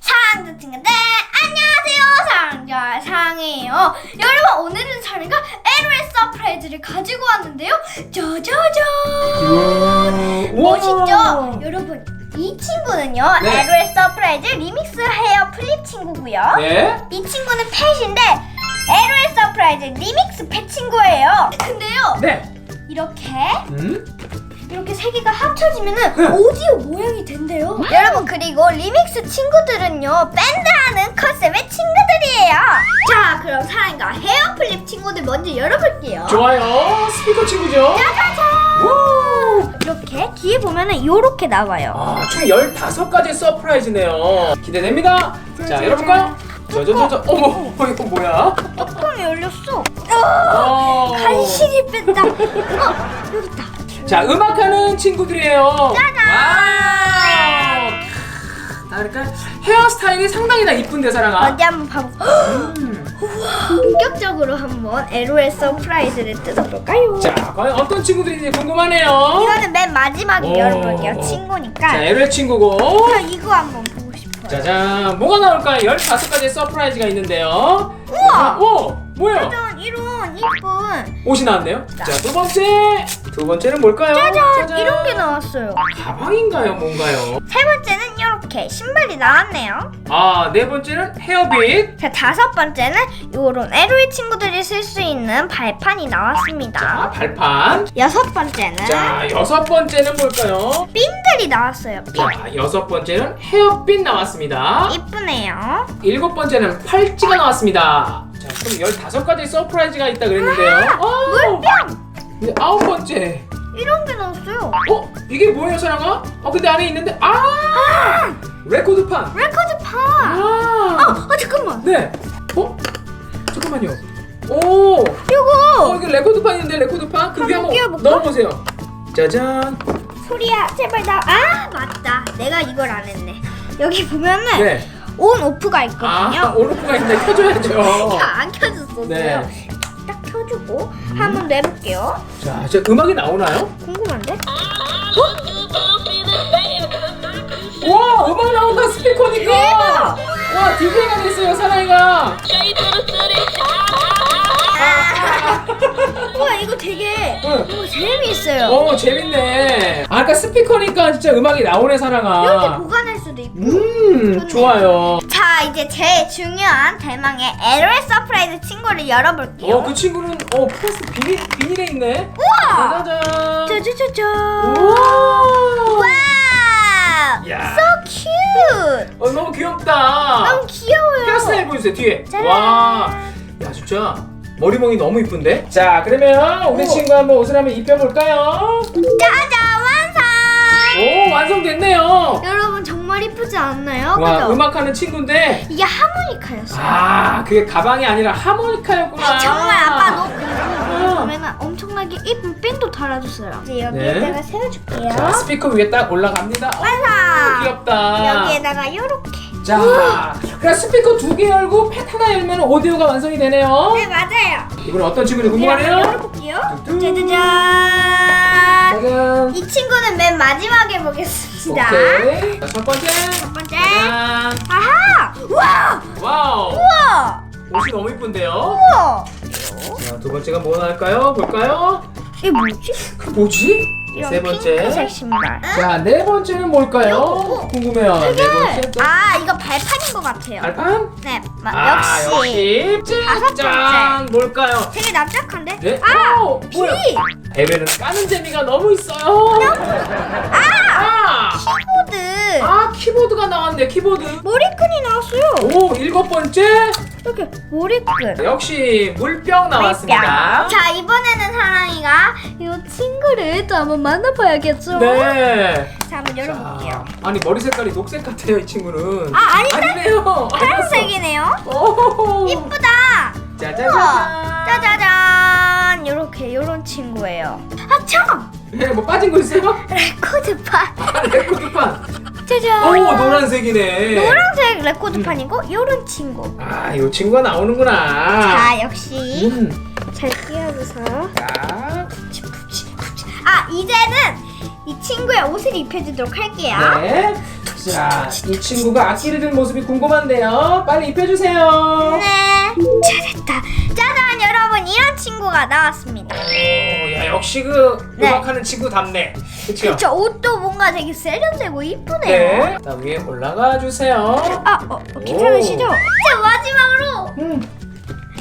사랑하는 친구들 안녕하세요 사랑자 상이에요 여러분 오늘은 사랑이가 LOS 서프라이즈를 가지고 왔는데요 짜자잔 멋있죠? 여러분 이 친구는요 네. LOS 서프라이즈 리믹스 헤어 플립 친구고요 네. 이 친구는 펫인데 LOS 서프라이즈 리믹스 펫 친구예요 근데요 네. 이렇게 음? 이렇게 세 개가 합쳐지면은 오디오 모양이 된대요. 여러분 그리고 리믹스 친구들은요 밴드하는 컨셉의 친구들이에요. 자 그럼 사랑과 헤어 플립 친구들 먼저 열어볼게요. 좋아요. 스피커 친구죠? 짜자잔. 우! 이렇게 뒤에 보면은 요렇게 나와요. 아, 총 15가지 서프라이즈네요. 기대됩니다. 자. 열어볼까요? 저저저저 어머, 이거 뭐야? 뚜껑이 열렸어. 어. 간신히 뺀다. 어 여기 있다. 자, 음악하는 친구들이에요. 짜잔. 그러니까 헤어스타일이 상당히 다 이쁜데 사랑아. 어디 한번 봐볼까? 음. 본격적으로 한번 LOS 서프라이즈를 뜯어볼까요? 자, 과연 어떤 친구들인지 궁금하네요. 이거는 맨 마지막에 오. 열어볼게요. 친구니까. 자, LL 친구고. 저 이거 한번. 짜잔, 뭐가 나올까요? 15가지 서프라이즈가 있는데요. 우와! 오, 뭐예요? 짜잔 이런 이쁜 옷이 나왔네요. 자, 두 번째. 두 번째는 뭘까요? 짜잔, 이런 게 나왔어요. 가방인가요, 뭔가요? 세 번째는 이렇게 신발이 나왔네요. 아, 네 번째는 헤어빗. 자 다섯 번째는 이런 LOE 친구들이 쓸 수 있는 발판이 자, 나왔습니다. 발판. 여섯 번째는 자, 여섯 번째는 뭘까요? 핀들이 나왔어요. 핀. 자, 여섯 번째는 헤어빗 나왔습니다. 이쁘네요. 일곱 번째는 팔찌가 나왔습니다. 자, 총 15가지 서프라이즈가 있다 그랬는데요. 어, 물병 이제 아홉 번째. 이런 게 나왔어요. 어? 이게 뭐예요, 사랑아? 어, 근데 안에 있는데, 아! 레코드판. 레코드판. 아! 아, 아 잠깐만. 네. 어? 잠깐만요. 오! 어, 이거 이게 레코드판인데, 레코드판? 그 위에 한번 한번 끼워볼까? 넣어보세요. 짜잔. 소리야 제발 나. 아 맞다. 내가 이걸 안 했네. 여기 보면은 네. 온 오프가 아, 있거든요. 오르프가 있는데 켜줘야죠. 안 켜졌었어요. 네. 딱 켜주고 한번 내볼게요. 자, 이제 음악이 나오나요? 궁금한데? 와, 음악 나온다, 스피커니까! 대박! 와, DJ가 됐어요, 사랑이가! 우와 이거 되게 응. 재미있어요. 어, 재밌네. 아, 아까 스피커니까 진짜 음악이 나오네, 이렇게. 보관할 수도 있고. 음, 좋아요. 자 이제 제일 중요한 대망의 LOS 서프라이즈 친구를 열어볼게요. 어, 그 친구는, 어, 플라스틱 비닐, 비닐에 있네? 우와! 짜자잔! 짜자자잔. 우와! 와우! 야. So cute. 어, 너무 귀엽다. 너무 귀여워요. 헤어스타일 보여주세요, 뒤에. 짜잔. 와. 야, 진짜. 머리멍이 너무 이쁜데? 자, 그러면 우리 오. 친구 한번 옷을 한번 입혀볼까요? 짜잔. 오, 완성됐네요. 여러분 정말 이쁘지 않나요? 와, 그죠? 음악하는 친구인데. 이게 하모니카였어요. 아, 그게 가방이 아니라 하모니카였구나. 정말 아빠 너 아. 보면은 엄청나게 이쁜 핀도 달아줬어요. 이제 여기에다가 네. 세워줄게요. 자, 스피커 위에 딱 올라갑니다. 어. 귀엽다. 여기에다가 요렇게. 자, 그럼 스피커 두 개 열고 펫 하나 열면 오디오가 완성이 되네요. 네 맞아요. 이건 어떤 친구인지 궁금하네요. 열어볼게요. 뚜뚜. 짜자잔. 짜잔. 이 친구는 맨 마지막에 보겠습니다. 오케이. 자, 첫 번째. 첫 번째. 짜잔. 아하. 우와. 와우. 우와. 옷이 너무 이쁜데요. 우와. 자, 두 번째가 뭐 나올까요? 볼까요? 이게 뭐지? 그 뭐지? 이런 세 번째. 핑크색 신발. 자, 네 번째는 뭘까요? 이거. 궁금해요. 네 번째. 또 아 이거 발판인 것 같아요. 발판? 네, 마, 아, 역시. 역시. 다섯 짠. 뭘까요? 되게 납작한데? 네? 아, 오, 비. 뭐야? 대회는 까는 재미가 너무 있어요. 아! 키보드. 아, 키보드가 나왔네. 키보드. 머리끈이 나왔어요. 오, 일곱 번째. 이렇게 머리끈. 역시 물병 나왔습니다. 자 이번에는 사랑이가 이 친구를 또 한번 만나봐야겠죠? 네. 자 한번 열어볼게요. 자, 아니 머리 색깔이 녹색 같아요 이 친구는. 아? 아니네요. 파란색이네요. 오. 이쁘다. 짜자잔. 우와. 요런 친구예요. 아 참. 네, 뭐 빠진 거 있어요? 레코드판. 아, 레코드판. 짜잔. 오, 노란색이네. 노란색 레코드판이고 요런 친구. 아, 이 친구가 나오는구나. 자 역시 음. 잘 끼워줘서 자. 아 이제는 이 친구의 옷을 입혀주도록 할게요. 네. 자, 이 친구가 악기를 든 모습이 궁금한데요. 빨리 입혀주세요. 네. 잘했다. 친구가 나왔습니다. 오, 야, 역시 그 네. 음악하는 친구답네. 그쵸? 저 옷도 뭔가 되게 세련되고 이쁘네요. 네. 자, 위에 올라가 주세요. 아, 어, 어, 괜찮으시죠? 자 마지막으로 음.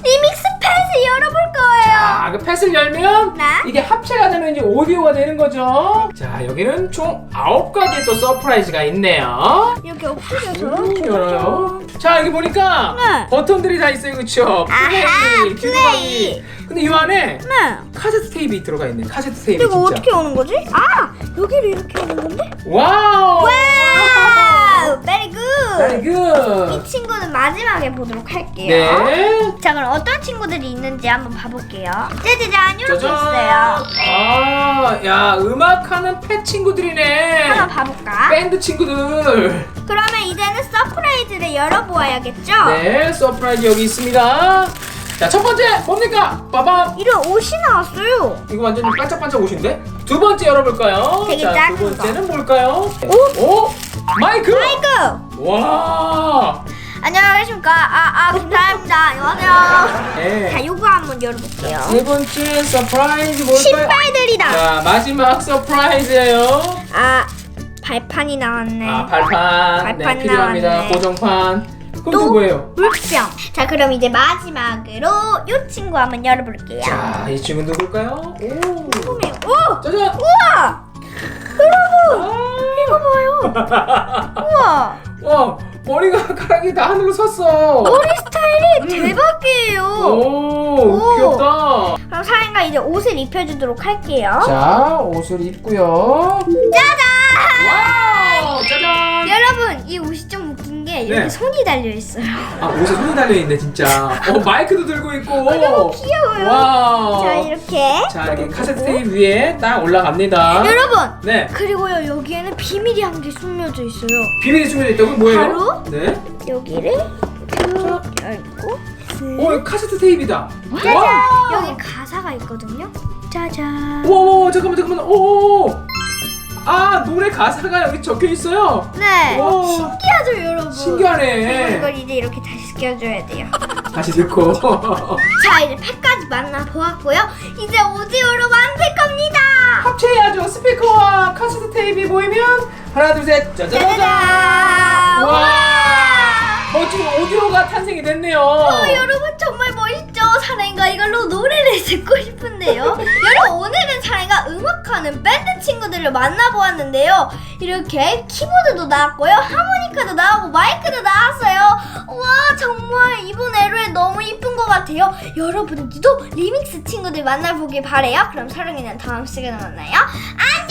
리믹스 펫을 열어볼 거예요. 자, 그 펫을 열면 네. 이게 합체가 되면 이제 오디오가 되는 거죠. 자, 여기는 총 9가지의 또 서프라이즈가 있네요. 이렇게 음, 열어요. 자, 여기 보니까 네. 버튼들이 다 있어요. 그쵸? 아하, 플레이, 플레이. 근데 이 안에 네. 카세트 테이프 들어가 있네. 카세트 테이프 이거 진짜. 어떻게 오는 거지? 아 여기를 이렇게 오는 건데? 와우! 와우, 이 친구는 마지막에 보도록 할게요. 네. 자 그럼 어떤 친구들이 있는지 한번 봐볼게요. 짜자잔 이렇게 짜잔. 있어요. 아, 야, 음악하는 펫 친구들이네. 한번 봐볼까? 밴드 친구들. 그러면 이제는 서프라이즈를 열어보아야겠죠? 네, 서프라이즈 여기 있습니다. 자, 첫 번째 뭡니까? 빠밤. 이런 옷이 나왔어요. 이거 완전 반짝반짝 옷인데? 두 번째 열어볼까요? 되게 자, 작은 두 거. 번째는 뭘까요? 오? 오? 마이크! 마이크! 와! 안녕하십니까? 아, 아, 김사입니다. 안녕하세요. 네. 자, 요거 한번 열어볼게요. 세 번째 서프라이즈 뭘까요? 신발들이다. 자, 마지막 서프라이즈예요. 아, 발판이 나왔네. 아, 발판. 네, 발판 필요합니다. 나왔네. 고정판. 그럼 또 또 뭐예요? 물병. 자, 그럼 이제 마지막으로 요 친구 한번 열어볼게요. 자, 이 친구 누굴까요? 오! 꿈이. 오! 짜잔! 우와! 봐요. 우와! 와, 머리가 가락이 다 하늘로 섰어. 머리 스타일이 대박이에요. 오, 오. 귀엽다. 그럼 사연가 이제 옷을 입혀주도록 할게요. 자, 옷을 입고요. 짜잔! 와우, 짜잔. 여러분, 이 옷이 좀 게 이렇게 네. 손이 달려 있어요. 아, 옷에 손이 달려 있네, 진짜. 어, 마이크도 들고 있고. 너무 귀여워요. 와우. 자, 이렇게. 자, 이렇게 카세트 테이프 위에 딱 올라갑니다. 여러분! 네. 그리고요, 여기에는 비밀이 한 개 숨겨져 있어요. 비밀이 숨겨져 있다고 뭐예요? 바로? 네. 여기를 쭉 열고. 쓱. 오, 이거 카세트 테이프다. 짜잔! 와. 여기 가사가 있거든요. 짜잔. 오, 오, 잠깐만, 잠깐만. 오. 노래 가사가 여기 적혀 있어요. 네. 와. 신기하죠, 여러분? 신기하네. 이걸 이제 이렇게 다시 껴줘야 돼요. 다시 듣고. 자, 이제 팩까지 만나 보았고요. 이제 오디오로 만들 겁니다. 합체해야죠. 스피커와 카세트 테이프이 모이면 하나, 둘, 셋. 짜자자잔. 짜자잔! 와. 와! 멋진 오디오가 탄생이 됐네요. 어, 여러분 정말 멋있죠? 사랑이가 이걸로 노래를 듣고 싶은데요. 여러분 오늘은 사랑이가 음악하는 밴드 친구들을 만나보았는데요. 이렇게 키보드도 나왔고요, 하모니카도 나오고 마이크도 나왔어요. 와 정말 이번 에로에 너무 이쁜 것 같아요. 여러분들도 리믹스 친구들 만나보길 바래요. 그럼 사랑이는 다음 시간에 만나요. 안녕.